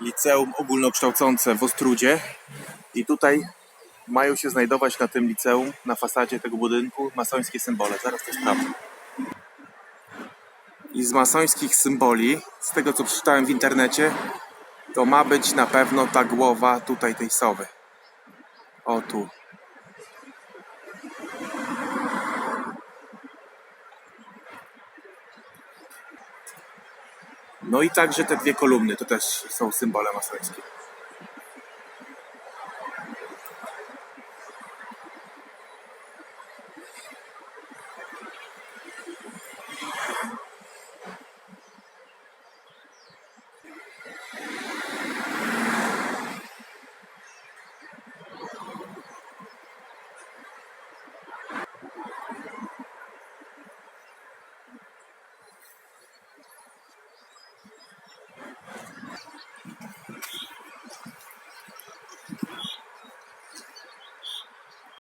liceum ogólnokształcące w Ostrudzie i tutaj mają się znajdować na tym liceum, na fasadzie tego budynku masońskie symbole. Zaraz to sprawdzę. I z masońskich symboli, z tego co przeczytałem w internecie, to ma być na pewno ta głowa tutaj tej sowy. O tu. No i także te dwie kolumny to też są symbole masońskie.